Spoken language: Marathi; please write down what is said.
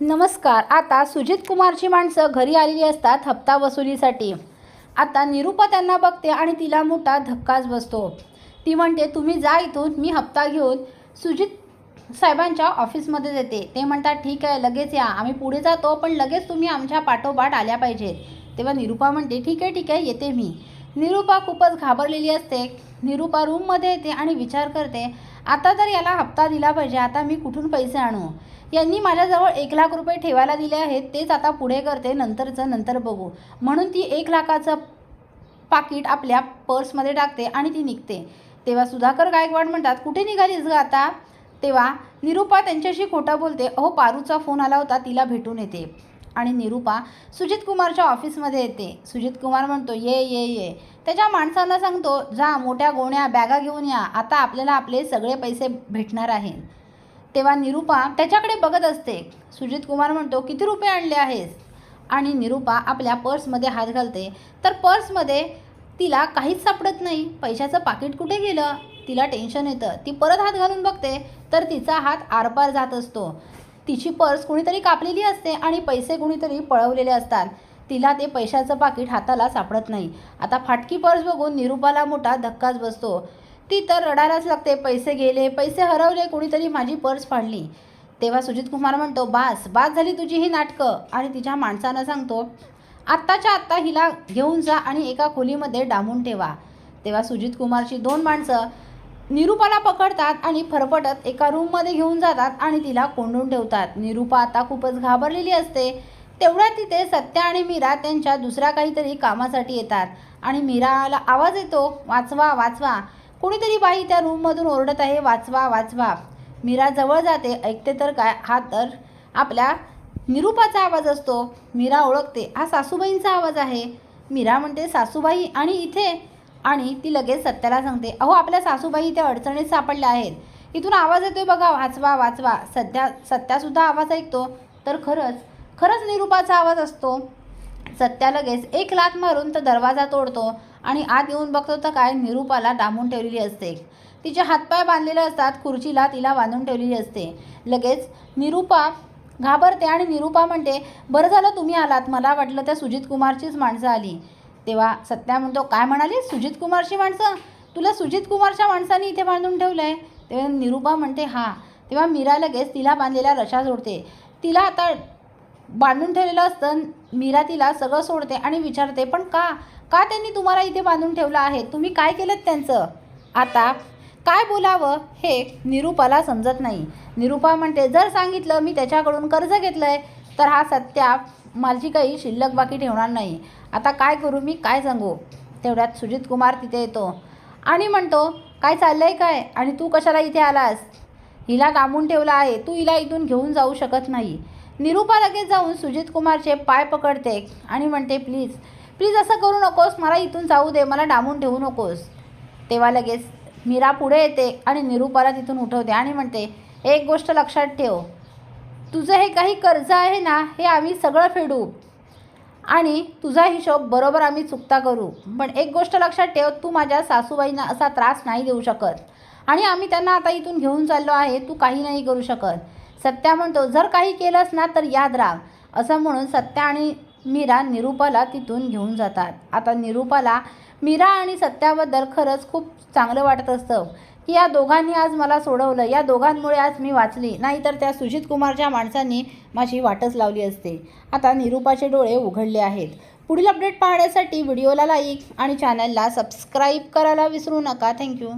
नमस्कार. आता सुजित कुमारची माणसं घरी आलेली असतात हप्ता वसुलीसाठी. आता निरूपा त्यांना बघते आणि तिला मोठा धक्काच बसतो. ती म्हणते तुम्ही जा इथून मी हप्ता घेऊन सुजित साहेबांच्या ऑफिसमध्ये येते ते म्हणतात ठीक आहे लगेच या. आम्ही पुढे जातो पण लगेच तुम्ही आमच्या पाठोपाठ आल्या पाहिजेत. तेव्हा निरूपा म्हणते ठीक आहे ठीक आहे येते मी. निरूपा खूपच घाबरलेली असते. निरूपा रूममध्ये येते आणि विचार करते आता तर याला हप्ता दिला पाहिजे. आता मी कुठून पैसे आणू? यांनी माझ्याजवळ एक लाख रुपये ठेवायला दिले आहेत. तेच आता पुढे करते. नंतरचं नंतर बघू. म्हणून ती एक लाखाचं पाकिट आपल्या पर्समध्ये टाकते आणि ती निघते. तेव्हा सुधाकर गायकवाड म्हणतात कुठे निघालीस ग आता? तेव्हा निरूपा त्यांच्याशी खोटं बोलते. अहो पारूचा फोन आला होता. तिला भेटून येते. आणि निरूपा सुजित कुमारच्या ऑफिसमध्ये येते. सुजित कुमार म्हणतो ये ये ये. त्याच्या माणसांना सांगतो जा मोठ्या गोण्या बॅगा घेऊन या. आता आपल्याला आपले सगळे पैसे भेटणार आहेत. तेव्हा निरूपा त्याच्याकडे बघत असते. सुजित कुमार म्हणतो किती रुपये आणले आहेस? आणि निरूपा आपल्या पर्समध्ये हात घालते. तर पर्समध्ये तिला काहीच सापडत नाही. पैशाचं पाकिट कुठे गेलं? तिला टेन्शन येतं. ती परत हात घालून बघते. तर तिचा हात आरपार जात असतो. तिची पर्स कुणीतरी कापलेली असते आणि पैसे कुणीतरी पळवलेले असतात. तिला ते पैशाचं पाकिट हाताला सापडत नाही. आता फाटकी पर्स बघून निरूपाला मोठा धक्काच बसतो. ती तर रडायलाच लागते. पैसे गेले पैसे हरवले कुणीतरी माझी पर्स फाडली. तेव्हा सुजित कुमार म्हणतो बास बास झाली तुझी ही नाटकं. आणि तिच्या माणसानं सांगतो आत्ताच्या आत्ता हिला घेऊन जा आणि एका खोलीमध्ये डांबून ठेवा. तेव्हा सुजित कुमारची दोन माणसं निरूपाला पकडतात आणि फरफटत एका रूममध्ये घेऊन जातात आणि तिला कोंडून ठेवतात. निरूपा आता खूपच घाबरलेली असते. तेवढ्या तिथे सत्या आणि मीरा त्यांच्या दुसऱ्या काहीतरी कामासाठी येतात. आणि मीराला आवाज येतो वाचवा वाचवा. कोणीतरी बाई त्या रूममधून ओरडत आहे वाचवा वाचवा. मीरा जवळ जाते. ऐकते तर काय? हा तर आपल्या निरूपाचा आवाज असतो. मीरा ओळखते. हा सासूबाईंचा आवाज आहे. मीरा म्हणते सासूबाई आणि इथे आणि ती लगेच सत्याला सांगते अहो आपल्या सासूबाई इथे अडचणीत सापडल्या आहेत. इथून आवाज येतोय बघा वाचवा वाचवा. सध्या सत्यासुद्धा आवाज ऐकतो. तर खरंच खरंच निरूपाचा आवाज असतो. सत्या लगेच एक लात मारून तर दरवाजा तोडतो आणि आत येऊन बघतो तर काय निरूपाला डांबून ठेवलेली असते. तिचे हातपाय बांधलेले असतात खुर्चीला तिला बांधून ठेवलेली असते. लगेच निरूपा घाबरते आणि निरूपा म्हणते बरं झालं तुम्ही आलात. मला वाटलं त्या सुजित कुमारचीच माणसं आली. तेव्हा सत्या म्हणतो काय म्हणाली? सुजित कुमारची माणसं? तुला सुजित कुमारच्या माणसांनी इथे बांधून ठेवलं आहे तेव्हा निरूपा म्हणते हां. तेव्हा मीरा लगेच तिला बांधलेल्या रशा जोडते. तिला आता बांधून ठेवलेलं असतं मीरा तिला सगळं सोडते आणि विचारते पण का? का त्यांनी तुम्हाला इथे बांधून ठेवलं आहे? तुम्ही काय केलं त्यांचं? आता काय बोलावं हे निरूपाला समजत नाही. निरूपा म्हणते जर सांगितलं मी त्याच्याकडून कर्ज घेतलं आहे तर हा सत्या माझी काही शिल्लक बाकी ठेवणार नाही. आता काय करू मी? काय सांगू? तेवढ्यात सुजित कुमार तिथे येतो. आणि म्हणतो काय चाललं आहे काय? आणि तू कशाला इथे आलास? हिला डांबून ठेवला आहे. तू हिला इथून घेऊन जाऊ शकत नाही. निरूपा लगेच जाऊन सुजित कुमारचे पाय पकडते आणि म्हणते प्लीज प्लीज असं करू नकोस. मला इथून जाऊ दे. मला डांबून ठेवू नकोस. तेव्हा लगेच मीरा पुढे येते आणि निरूपाला तिथून उठवते आणि म्हणते एक गोष्ट लक्षात ठेव. तुझं हे काही कर्ज आहे ना हे आम्ही सगळं फेडू. आणि तुझा हिशोब बरोबर आम्ही चुकता करू. पण एक गोष्ट लक्षात ठेव तू माझ्या सासूबाईंना असा त्रास नाही देऊ शकत. आणि आम्ही त्यांना आता इथून घेऊन चाललो आहे तू काही नाही करू शकत. सत्या म्हणतो जर काही केलंस ना तर याद राग असं म्हणून सत्या आणि मीरा निरूपाला तिथून घेऊन जातात. आता निरूपाला मीरा आणि सत्याबद्दल खरंच खूप चांगलं वाटत असतं. की या दोघांनी आज मला सोडवलं. या दोघांमुळे आज मी वाचली. नाहीतर त्या सुजित कुमारच्या माणसांनी माझी वाटच लावली असते. आता निरूपाचे डोळे उघडले आहेत. पुढील अपडेट पाहण्यासाठी व्हिडिओला लाईक आणि चॅनलला सबस्क्राईब करायला विसरू नका. थँक्यू